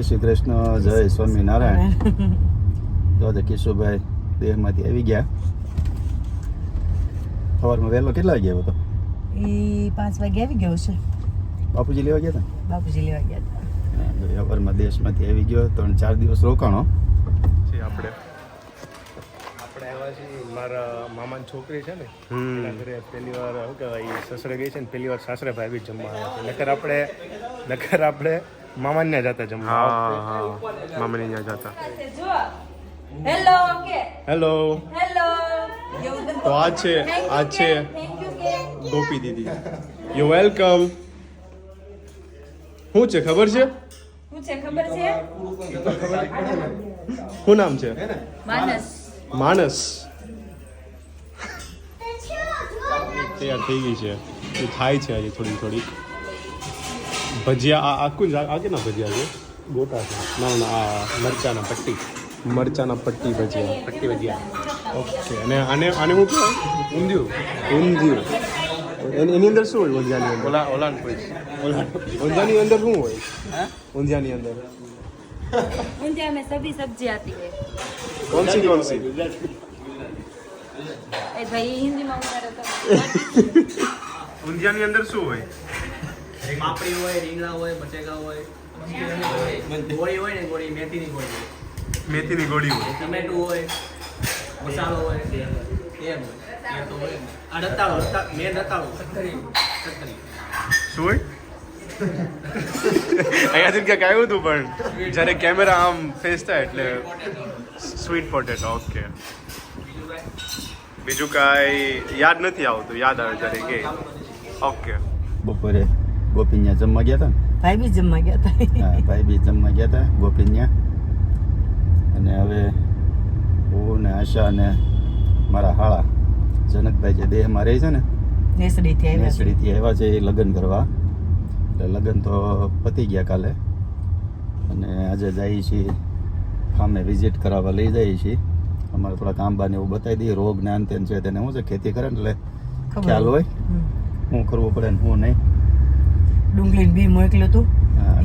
જય શ્રી કૃષ્ણ જય સ્વામિનારાયણ. તો આજે કિશુભાઈ દેહમાંથી આવી ગયા. સવારમાં વહેલો કેટલા વાગે આવ્યો હતો એ પાંચ વાગે આવી ગયો છે. બાપુજી લેવા ગયા હતા? બાપુજી લેવા ગયા હતા. હતા સવારમાં દેશમાંથી આવી ગયો ત્રણ ચાર દિવસ રોકાણો. છે આપણે આપણે આવ્યા છીએ મારા મામાની છોકરી છે ને એના ઘરે પહેલી વાર શું કહેવાય સસરે ગઈ છે ને પહેલી વાર સાસરે ભાઈ બી જમવા આવ્યા છે. નકર આપણે નકર આપણે મામાને ત્યાં જતા જમવા હા હા મામાની ત્યાં જતા હેલો કે હેલો હેલો તો આ છે આ છે ગોપી દીદી યુ વેલકમ શું છે ખબર છે શું છે ખબર છે શું નામ છે માનસ માણસ તૈયાર થઈ ગઈ છે એ થાય છે હજી થોડી થોડી ભજીયા આ આખું જ આગેના ભજીયા છે? ગોટા છે. ના ના આ મરચાના પટ્ટી. મરચાના પટ્ટી ભજીયા. પટ્ટી ભજીયા. ઓકે અને આને આને હું કહું? ઊંધિયું? ઊંધિયું. એની અંદર શું હોય ઊંધિયાની અંદર? ઓલા ઓલા ઊંધિયાની અંદર શું હોય? ઊંધિયાની અંદર. ઊંધિયા મેં સભી સબ્જી આતી હૈ કોણ સી કોણ સી એ ભાઈ હિન્દીમાં ઉતારો તો. ઊંધિયાની અંદર શું હોય? પાપડી હોય રીંગણા હોય બટેકા હોય ગોળી. હોય ને ગોળી મેથીની ગોળી મેથીની ગોળી હોય. ટમેટું હોય મસાલો હોય એમ હોય. એ તો હોય ને. આ રતાળો રતા રતાળો. કકરી કકરી શું હોય? અહીંયાથી ક્યાંક આવ્યું હતું પણ જ્યારે કેમેરા આમ ફેસ થાય એટલે સ્વીટ પોટેટો ઓકે બીજું કાંઈ યાદ નથી આવતું યાદ આવે ત્યારે કે. ઓકે બપોરે. ગોપી ત્યાં જમવા ગયા હતા ભાઈ બી જમવા ગયા હતા હા ભાઈ બી જમવા ગયા હતા ગોપીન્યા અને હવે હું ને આશા અને મારા હાળા જનકભાઈ જે દેહમાં રહે છે ને નેસડી થી આવ્યા છે નેસડીથી આવ્યા છે એ લગ્ન કરવા એટલે લગ્ન તો પતી ગયા કાલે અને આજે જઈએ છીએ ફામે વિઝિટ કરાવવા લઈ જઈએ છીએ અમારે થોડા કામ બાને એવું બતાવી દઈએ રોગ ને અંતે છે તેને શું છે ખેતી કરે ને એટલે ખ્યાલ હોય. શું કરવું પડે ને શું નહીં ડુંગળી બી મોકલ્યું તું.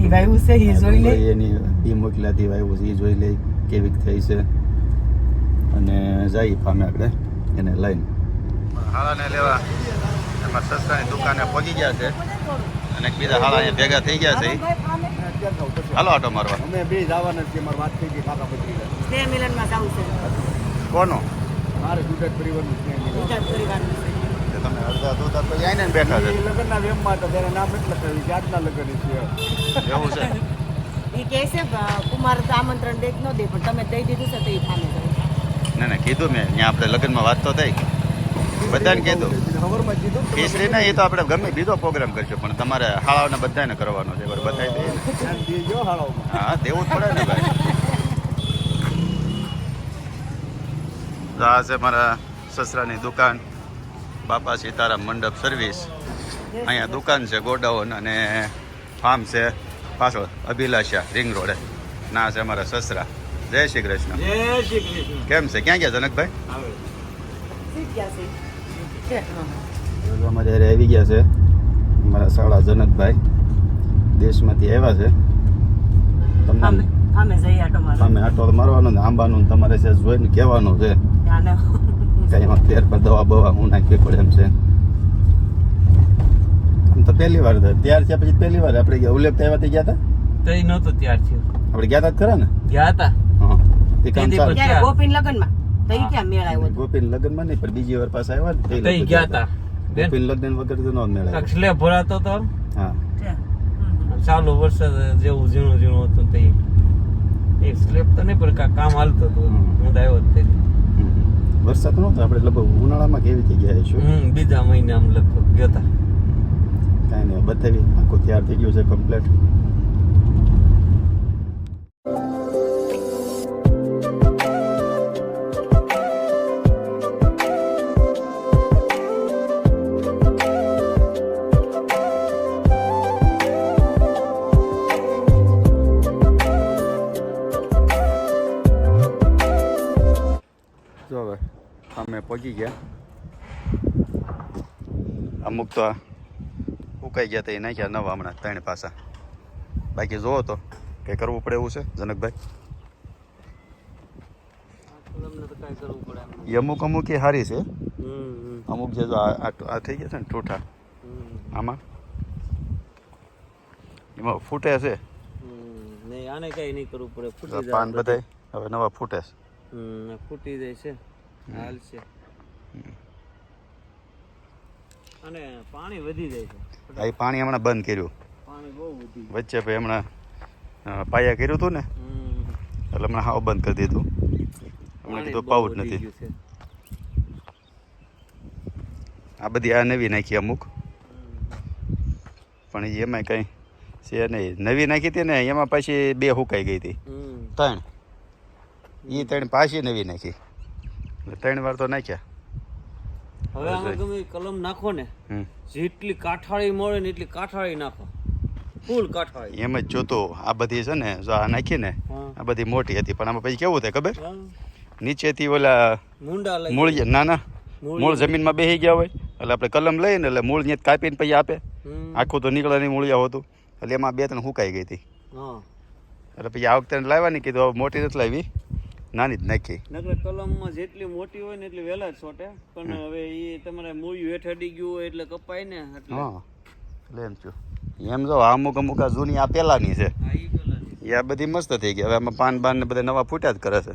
એ વાવ્યું છે એ જોઈ લે. એની બી મોકલાતી વાવ્યું છે એ જોઈ લે કેવી થઈ છે. અને જઈ પામે આપણે એને લઈને. હાળાને લેવા એમાં સસ્તાની દુકાને પહોંચી ગયા છે. અને બીજા હાળા અહીંયા ભેગા થઈ ગયા છે. હાલો આટો મારવા. અમે બે જવાના છીએ મારી વાત થઈ ગઈ કાકા પત્રી સ્નેહ મિલનમાં જવું છે. કોનો? મારે ગુજરાત પરિવારનું સ્નેહ મિલન. ગુજરાત પરિવારનું તમે અડધા ધોધા તો આઈને બેઠા છે. લગ્નના વેમમાં તો ત્યારે નામ એટલે કહ્યું જાતના લગ્ન છે. એવું છે? એ કહે છે કુમાર તો આમંત્રણ દે કે ન દે પણ તમે દઈ દીધું છે તો એ જાય. ના ના કીધું મેં. ત્યાં આપણે લગ્નમાં વાત તો થઈ. બધાને કીધું ખીચડી ના એ તો આપણે ગમે બીજો પ્રોગ્રામ કરશું પણ તમારે હાળાઓને બધાને કરવાનો છે બરાબર? બતાવી દઈએ હા દેવું જ પડે ને ભાઈ. આ છે મારા સસરાની દુકાન. બાપા સીતારામ મંડપ સર્વિસ અહીંયા દુકાન છે ગોડાઉન અને ફાર્મ છે પાછળ અભિલાષા રિંગ રોડે ના છે અમારા સસરા. જય શ્રી કૃષ્ણ. જય શ્રી કૃષ્ણ. કેમ છે? ક્યાં ગયા જનકભાઈ. અમારે આવી ગયા છે મારા સાળા જનકભાઈ દેશમાંથી આવ્યા છે. તમને અમે આટોલ આટો મારવાનો ને આંબાનું તમારે છે જોઈને કહેવાનું છે. કઈ ફેર પર દવા બવા હું નાખવી પડે એમ છે. આમ તો પહેલી વાર. ત્યાર છે પછી પહેલી વાર આપણે ઉલેપ ઉલ્લેખ થયા ગયા હતા? તઈ નહોતો ત્યાર થયો. આપણે ગયા હતા ખરા ને? ગયા હતા હા. તે કામ ચાલે. ત્યારે ગોપીન લગનમાં. તઈ ક્યાં મેળ આવ્યો ગોપીન લગ્નમાં નહીં પણ બીજી વાર પાછા આવ્યા ને તઈ ગયા હતા ગોપીન લગ્ન વગર તો નો મેળ આવ્યો. સ્લેબ ભરાતો તો હા. ચાલુ વરસાદ જેવું ઝીણું ઝીણું હતું તઈ. એક સ્લેપ તો નહીં પણ કા- કામ હાલતું હતું. હું આવ્યો જ. વરસાદ નહોતો આપણે લગભગ ઉનાળામાં કેવી થઈ ગયા છું બીજા મહિને આમ લગભગ ગયા તા કાંઈ નહીં બતાવી આખું તૈયાર થઈ ગયું છે કમ્પ્લીટ જો હવે અમે પહોંચી ગયા. અમુક તો સુકાઈ ગયા હતા એ નાખ્યા નવા હમણાં ત્રણ પાસા. બાકી જોવો તો કંઈ કરવું પડે એવું છે જનકભાઈ? તો અમુક અમુક એ સારી છે. અમુક જે જો આ થઈ ગયા છે ને ઠૂઠા. આમાં? એમાં ફૂટે છે. આને કઈ નહીં કરવું પડે પાન બધાય હવે નવા ફૂટે છે. ફૂટી જાય છે. હાલ છે. અને પાણી વધી જાય છે. આ પાણી હમણાં બંધ કર્યું. પાણી બહુ વધી વચ્ચે ભાઈ હમણાં પાયા કર્યું હતું ને? એટલે હમણાં હાવ બંધ કરી દીધું. હમણાં કીધું પાવું જ નથી. આ બધી આ નવી નાખી અમુક. પણ એમાં કંઈ છે નહીં. નવી નાખી હતી ને એમાં પાછી બે હુકાઈ ગઈ હતી. ત્રણ. એ ત્રણ પાછી નવી નાખી. ત્રણ વાર તો નાખ્યા. હવે આમાં તમે કલમ નાખો ને જેટલી કાઠાળી મળે ને એટલી કાઠાળી નાખો. ફૂલ કાઠાળી. એમ જ જોતું આ બધી છે ને જો આ નાખી ને આ બધી મોટી હતી. પણ આમાં પછી કેવું થાય ખબર. નીચેથી ઓલા મુંડા મૂળ ના ના. મૂળ જમીનમાં બેસી ગયા હોય. એટલે આપણે કલમ લઈને એટલે મૂળ ત્યાં કાપીને પછી આપે. આખું તો નીકળે નહીં મૂળિયા હોતું. એટલે એમાં બે ત્રણ હુકાઈ ગઈ હતી. એટલે પછી આ વખતે લાવવાની કીધું મોટી નથી લાવી. નાની જ નાખી. નકર કલમમાં જેટલી મોટી હોય ને એટલી વહેલા જ છોટે પણ હવે એ તમારે મૂળિયું હેઠ અડી ગયું હોય એટલે કપાય ને એટલે. હા. એટલે એમ છું એમ જો આ અમુક અમુક આ જૂની આ પેલાની છે. એ આ બધી મસ્ત થઈ ગઈ. હવે આમાં પાન બાન ને બધા નવા ફૂટ્યા જ કરે છે.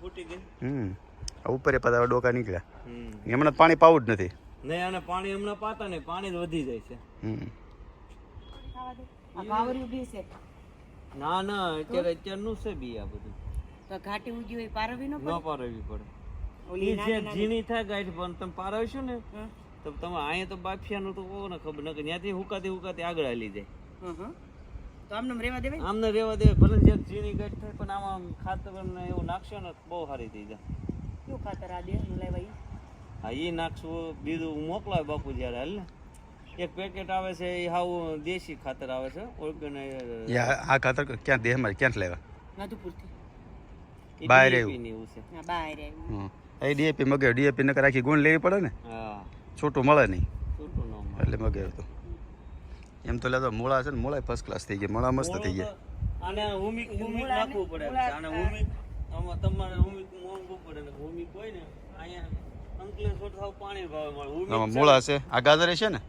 ફૂટી ગઈ. હમ. આ ઉપર પાછા ડોકા નીકળ્યા. હમ. હમણાં પાણી પાવું જ નથી. નહીં અને પાણી હમણાં પાતા નહીં. પાણી જ વધી જાય છે. હમ. આ કાવરિયું બી છે. ના ના અત્યારે અત્યારનું છે બી આ બધું. તો ઘાટી ઉજી હોય પારવી નો ન પારવી પડે. ઓલી જે ઝીણી થાય ગાંઠ પણ તમે પારવશો ને તો તમે અહીંયા તો બાફિયાનું તો કહો ને ખબર? ન કે ત્યાંથી હુકાતી હુકાતી આગળ હાલી જાય. તો આમને આમ રેવા દેવાય આમને રેવા દે ભલે જે ઝીણી ગાંઠ થાય પણ આમાં ખાતર ને એવું નાખશો ને બહુ સારી થઈ જાય. કયું ખાતર આ દે નું લેવાય હા એ નાખશું. બીજું મોકલાવે બાપુ જ્યારે હાલ ને. એક પેકેટ આવે છે એ હાવ દેશી ખાતર આવે છે ઓર્ગેનાઇઝ આ ખાતર ક્યાં દેહમાં ક્યાં લેવા? નાથુપુરથી બહાર આવ્યું. એ ડીએપી મગાવ્યું ડીએપી નકર આખી ગુણ લેવી પડે ને? હા. છૂટું મળે નહીં. એટલે મગાવ્યું તો. એમ તો લેતો મૂળા છે ને મૂળા ફર્સ્ટ ક્લાસ થઈ ગયા. મૂળા મસ્ત થઈ ગયા. અને હુમિક હુમિક નાખવું પડે. અને હુમિક તમારે હુમિક મોંઘું પડે ને. હુમિક હોય ને. અહીંયા અંકલેશ્વર થાવ પાણી ભાવે મળે મૂળા છે. આ ગાજર છે ને?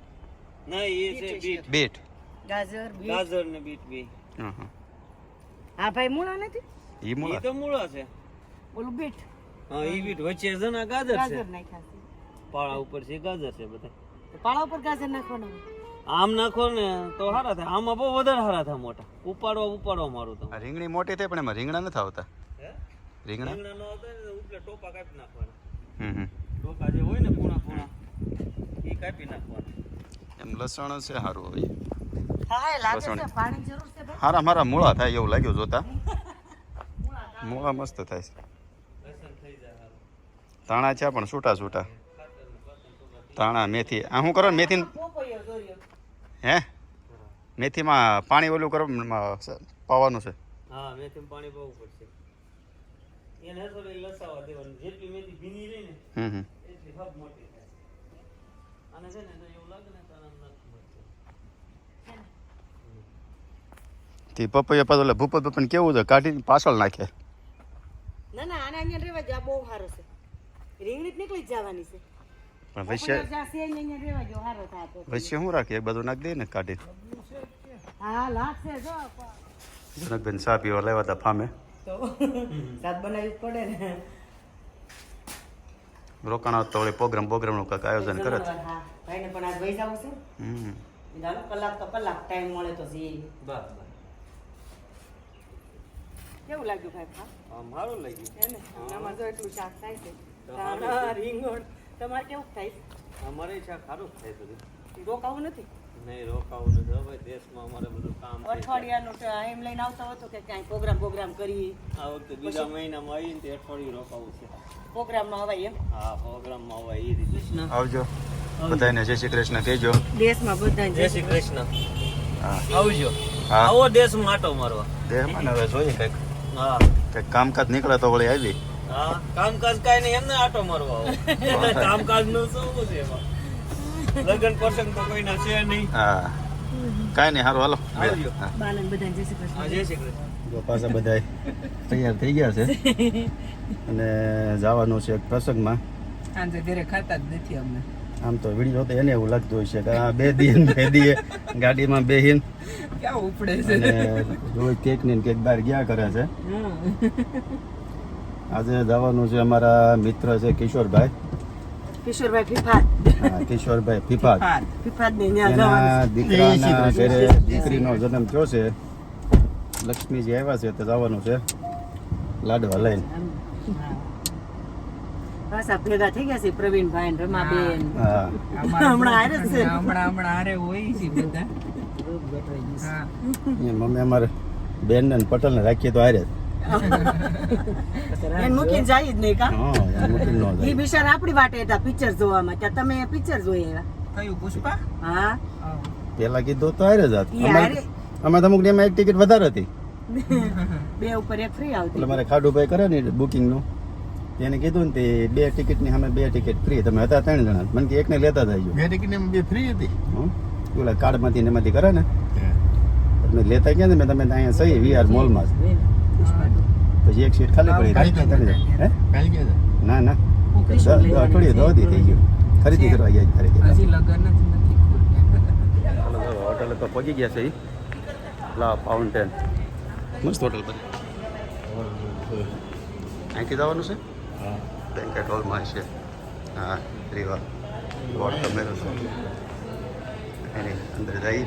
ના એ છે બીટ. બીટ. ગાજર બીટ. ગાજર ને બીટ બી. હા હા હા ભાઈ મૂળા નથી? એ મૂળા તો મૂળા છે. ઓલું બીટ. હા એ બીટ. વચ્ચે છે ને ગાજર છે? ગાજર નાખ્યા છે. પાળા ઉપર છે ગાજર છે બધા. પાળા ઉપર ગાજર નાખવાનું આમ નાખો ને તો સારા થાય. આમાં બહુ વધારે સારા થાય મોટા. ઉપાડવા ઉપાડવા મારું તો. રીંગણી મોટી થાય પણ એમાં રીંગણા નથી આવતા. હે? રીંગણા? રીંગણા ન આવતા ને ઉપલે ટોપા કાપી નાખવાના. હમ હમ. ટોપા જે હોય ને પૂણા પૂણા એ કાપી નાખવાના. એમ લસણ છે સારું હવે. હા લાગે છે પાણી જરૂર છે હારા મારા મૂળા થાય એવું લાગ્યું જોતા. મૂળા મસ્ત થાય છે. તાણા છે પણ છૂટા છૂટા. તાણા મેથી. આ શું કરો? મેથી હે? મેથીમાં પાણી ઓલું કરો પાવાનું છે. હા મેથી પાણી બહુ પડશે. એને લસાવા દેવાનું. જેટલી મેથી ભીની રહી ને એટલી હબ મોટી થાય આને છે ને એવું લાગે. તે પપૈયા પાછો ભૂપત પપ્પાને કેવું છે? કાઢીને પાછળ નાખે. ના ના આને અહીંયા રહેવા જો આ બહુ સારો છે. રીંગણી જ નીકળી જ જવાની છે. પણ અહીંયા જો સારો થાય તો. શું રાખે? બધું નાખી દે ને કાઢીને હા લાગશે જો જનકબેન ચા પીવા લેવા હતા ફામે. તો શાક બનાવવી જ પડે ને. રોકાણા તો વળી પ્રોગ્રામ પ્રોગ્રામનું કાંઈક આયોજન કરે જ. ભાઈને પણ આજ વહી છે. હમ. કલાક તો કલાક ટાઈમ મળે તો બસ. કેવું લાગ્યું ભાઈ સારું લાગ્યું. હે ને? આમાં જો એટલું શાક થાય છે. રીંગણ. તમારે કેવું થાય છે? અમારે શાક સારું થાય બધું રોકાવું નથી? નહીં રોકાવું નથી. હવે દેશમાં અમારે બધું કામ અઠવાડિયાનું એમ લઈને આવતા હતો કે ક્યાંય પ્રોગ્રામ પ્રોગ્રામ કરી. આ વખતે બીજા મહિનામાં આવીને તે અઠવાડિયું રોકાવું છે. પ્રોગ્રામમાં અવાય એમ? હા પ્રોગ્રામમાં આવે એ રીતે. આવજો. બધાને જય શ્રી કૃષ્ણ કહેજો. દેશમાં બધા જય શ્રી કૃષ્ણ. આવજો. હા. આવો દેશમાં આટો મારવા. દેશમાં હવે જોઈએ કંઈક. હા. કંઈક કામકાજ નીકળે તો વળી આવી. હા કામકાજ કાંઈ નહીં એમને આટો મારવા આવો. કામકાજનું શું છે એમાં? લગ્ન પ્રસંગ તો કોઈના છે નહીં. હા. કાંઈ નહીં સારું હાલો. બાલન બધાને જય શ્રી કૃષ્ણ. જય શ્રી કૃષ્ણ. જો પાછા બધા તૈયાર થઈ ગયા છે. અને જવાનું છે એક પ્રસંગમાં. સાંજે ઘરે ખાતા જ નથી અમને. આમ તો વીડિયો તો એને એવું લાગતું હોય છે કે આ બે દિન બે દીએ ગાડીમાં બેહીન. ક્યાં ઉપડે છે? અને રોજ કેક ને કેક બહાર ગયા કરે છે. આજે જવાનું છે અમારા મિત્ર છે કિશોરભાઈ. કિશોરભાઈ ફિફાત હા, કિશોરભાઈ ફિફાત હા ફિફાત ને ત્યાં જવાનું દીકરાના ઘરે દીકરીનો જન્મ થયો છે. લક્ષ્મીજી આવ્યા છે તો જવાનું છે. લાડવા લઈને. પાછા ભેગા થઈ ગયા છે પ્રવીણભાઈ ને રમાબેન. હમણાં છે. હમણાં હમણાં હારે હોય છે બધા. મમ્મી અમારે બેન ને પટેલ ને રાખીએ તો. એને મૂકીને જાય જ નહીં કા? ન એ. બિચારા આપણી વાટે હતા પિક્ચર જોવામાં. ત્યાં તમે પિક્ચર જોઈ આવ્યા? કયું પુષ્પા? હા. પેલા કીધું તો આરે જ જાત. અમે તો અમુક ને એમાં એક ટિકિટ વધારે હતી. બે ઉપર એક ફ્રી આવતી. એટલે મારે ખાડુભાઈ કરે ને બુકિંગનું એને કીધું ને તે બે ટિકિટની સામે બે ટિકિટ ફ્રી તમે હતા ત્રણ જણા. મને કે એકને લેતા થઈ બે ટિકિટ બે ફ્રી હતી? હં? ઓલા કાર્ડમાંથી ને એમાંથી કરે ને? તમે લેતા ગયા ને મેં તમે અહીંયા સહી વીઆર મોલમાં. પછી એક સીટ ખાલી પડી ત્રણ હે? ના ના. અઠવાડિયે દોધી થઈ ગયું. ખરીદી કરવા ગયા ખોલ્યા. હોટલ તો પહોંચી ગયા છે. લા ફાઉન્ટેન મસ્ત હોટલ પર અહીંથી જવાનું છે? બેન્કેટ હોલમાં છે. હા રીવા વોટ કમેરો છે એની અંદર જઈ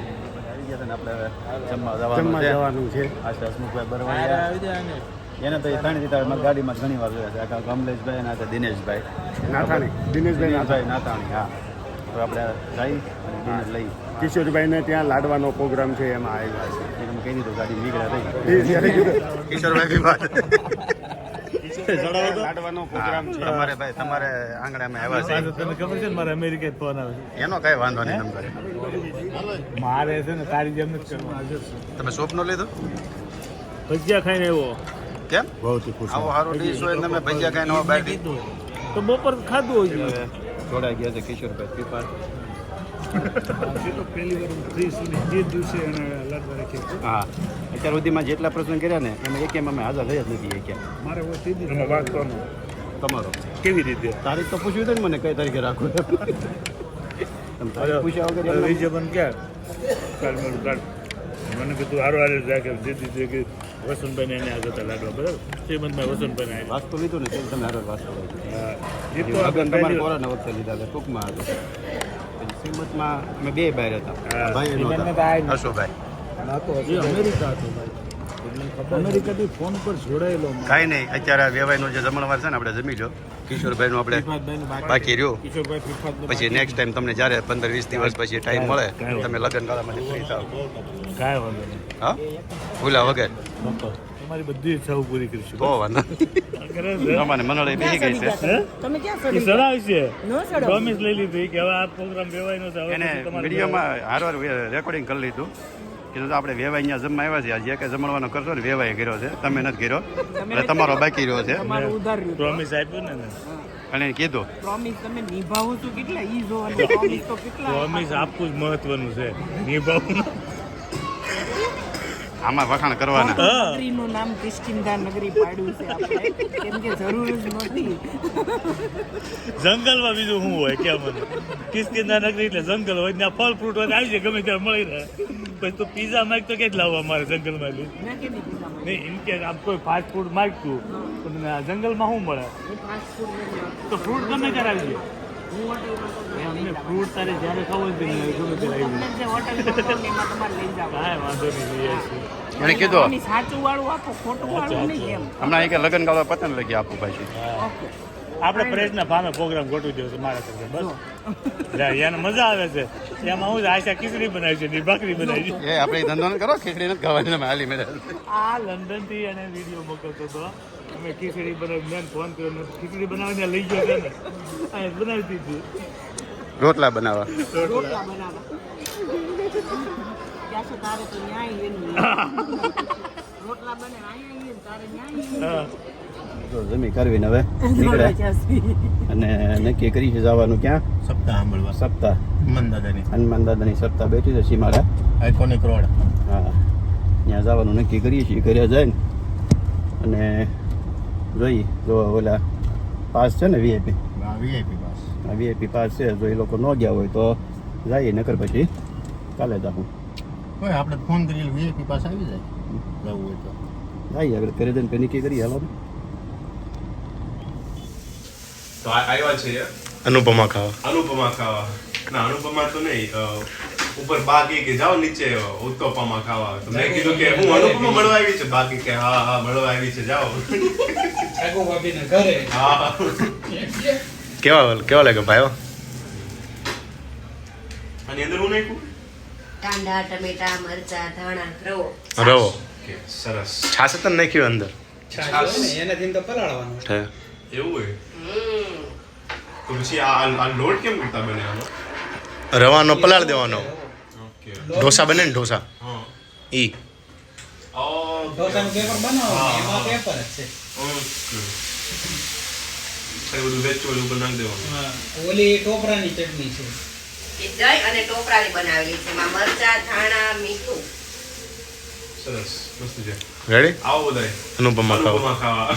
એને તો એ ત્રણ ગાડીમાં ઘણી વાર જોયા છે. કમલેશભાઈ અને તો દિનેશભાઈ. નાથાણી દિનેશભાઈ દિનેશભાઈ નાથાણી હા. તો આપણે જઈ અને લઈ. કિશોરભાઈને ત્યાં લાડવાનો પ્રોગ્રામ છે એમાં આવ્યા છે. એને કહી દીધું ગાડી નીકળ્યા કિશોરભાઈ બી પ્રોગ્રામ છે. તમારે ભાઈ તમારે આંગણામાં આવ્યા છે. તને ખબર છે ને મારે અમેરિકા ફોન આવે એનો કઈ વાંધો નહીં તમારે. મારે છે ને તારી જેમ જ કરવાનું. તમે સૂપ નો લીધો? ભજીયા ખાઈને આવ્યો. કેમ? બહુ ખુશ આવો સારો ડીશ હોય તમે ભજીયા ખાઈને આવો બહાર તો બપોર ખાધું હોય જોડાઈ ગયા છે કિશોરભાઈ વાર હું જે અત્યાર સુધીમાં જેટલા પ્રશ્ન કર્યા ને એમાં એકેમ અમે હાજર થઈ જ નથી ક્યાં મારે હોય તે વાત કરવાનો તમારો. કેવી રીતે? તારીખ તો પૂછ્યું હતું ને મને કઈ તારીખે રાખવું તમે તારીખ પૂછ્યા વગર બન ક્યાં? કાલ મારું કાર્ડ મને કીધું હારો હારે રાખે જે તે કે વસંતભાઈને એને આગળ હતા લાડવા. બરાબર? શ્રીમંતભાઈ વસંતભાઈને આવી વાસ્તુ લીધું ને તે તમે હારે વાસ્તુ લીધું હા. એ તો આપણે તમારે કોરોના વખતે લીધા હતા ટૂંકમાં હતું શ્રીમતમાં અમે બે બહાર હતા ભાઈ અશોકભાઈ. અમેરિકા હતો ભાઈ. અમેરિકાથી ફોન પર જોડાયેલો કાંઈ નહીં અત્યારે આ જે જમણવાર છે ને આપણે જમી લો કિશોરભાઈનું આપણે બાકી રહ્યો. પછી નેક્સ્ટ ટાઈમ તમને જ્યારે પંદર વીસ દિવસ પછી ટાઈમ મળે તમે લગ્ન ગાળામાંથી ફ્રી થાવ કાંઈ વાંધો નહીં. હા? ભૂલા વગર. તમારી બધી ઈચ્છાઓ પૂરી કરીશું. તો વાંધો મને મંડળે બેસી ગઈ છે. તમે ક્યાં સડાવ છે. ન પ્રોમિસ લઈ લીધી કે હવે આ પ્રોગ્રામ વેવાય નો થાય. એને વિડીયોમાં હારવાર રેકોર્ડિંગ કરી લીધું. કીધું તો આપણે વેવાઈ અહીંયા જમવા આવ્યા છે આજે જે કાંઈ જમણવાનો કરશો ને વેવાઈ કર્યો છે. તમે નથી કર્યો. એટલે તમારો બાકી રહ્યો છે. પ્રોમિસ આપ્યું ને અને કીધું. પ્રોમિસ તમે નિભાવો છો કેટલા? ઈ જોવાનું પ્રોમિસ તો કેટલા પ્રોમિસ આપવું જ મહત્વનું છે. નિભાવવું આમાં વખાણ કરવાના. નગરીનું નામ કિષ્કિંધા નગરી પાડ્યું છે આપણે. કેમ કે જરૂર જ નથી. જંગલમાં બીજું શું હોય કે કિષ્કિંધા નગરી એટલે જંગલ હોય ત્યાં ફળ ફ્રૂટ હોય આવી જાય ગમે ત્યાં મળી રહે. પછી તો પીઝા માંગ તો ક્યાં જ લાવવા મારે જંગલમાંથી મેં કેમ કીધું નહીં ઇન કેસ આમ કોઈ ફાસ્ટ ફૂડ માગતું પણ આ જંગલમાં શું મળે? ફાસ્ટ ફૂડ નહીં તો ફ્રૂટ ગમે ત્યારે આવી જાય. અમને ફ્રૂટ તારે જ્યારે ખાવું હોય ત્યારે ગમે લઈ જાવ. કાંઈ વાંધો નહીં મને કીધું સાચું વાળું આપો ખોટું વાળું નહીં એમ. હમણાં એક લગ્ન ગાળો પતન લગી આપું પાછી આપણે પ્રયત્ન ભામે પ્રોગ્રામ ગોઠવી દેવો છે મારા સાથે બસ. એને મજા આવે છે. એમાં હું આશા ખીચડી બનાવી છે ની ભાખરી બનાવી છે. એ આપણે ધંધો ન કરો ખીચડી નથી ખાવાની હાલી મેળે આ લંડનથી એને વીડિયો મોકલતો હતો. અમે ખીચડી બનાવી મેં ફોન કર્યો ને ખીચડી બનાવીને લઈ ગયો છે ને આ બનાવી દીધું. રોટલા બનાવવા. રોટલા. બનાવવા તારે તો ન્યાય એનું રોટલા બને તારે જમી કરવીને હવે નીકળે. અને નક્કી કરી છે જવાનું ક્યાં? સપ્તાહ સાંભળવા. સપ્તાહ. મંદાદાની હનુમાન દાદાની સપ્તાહ બેઠી છે સીમાડા. Iconic road. હા. ત્યાં જવાનું નક્કી કરીએ છીએ. કર્યા જાય ને અને જોઈએ જો ઓલા પાસ છે ને વીઆઈપી વીઆઈપી પાસ. આ વીઆઈપી પાસ છે જો એ લોકો ન ગયા હોય તો જઈએ નકર પછી કાલે જાઉં કોઈ આપણે ફોન કરીએ વીઆઈપી પાસ આવી જાય? જવું હોય તો. જઈએ આગળ કરી દઈને પેની નક્કી કરીએ હાલો તો આવ્યા છે અનુપમા ખાવા. અનુપમા ખાવા. ના અનુપમા તો નહીં ઉપર બા કે જાઓ નીચે ઉત્તપમા ખાવા. તો મેં કીધું કે હું અનુપમા મળવા આવી છે. બાકી કે હા હા મળવા આવી છે જાઓ. હા. કેવા કેવા લાગે ભાઈ અને અંદર હું નાખું કાંદા ટમેટા મરચા ધાણા રવો. રવો. સરસ. છાસ તને નાખ્યું અંદર. એનાથી તો પલાળવાનું એવું હોય? તો પછી આ લોટ કેમ કરતા બને આનો? રવાનો પલાળ દેવાનો. ઢોસા બને ને ઢોસા? હા ઈ. ઢોસાનું પેપર બનાવવાનું એમાં પેપર જ છે. ઓકે. બધું વેચવાનું ઉપર નાખી દેવાનું. હા. ઓલી ટોપરાની ચટણી છે. એ દહીં અને ટોપરાની બનાવેલી છે. એમાં મરચા ધાણા મીઠું. સરસ. મસ્ત છે. રેડી આવો બધાય. અનુપમા ખાવા.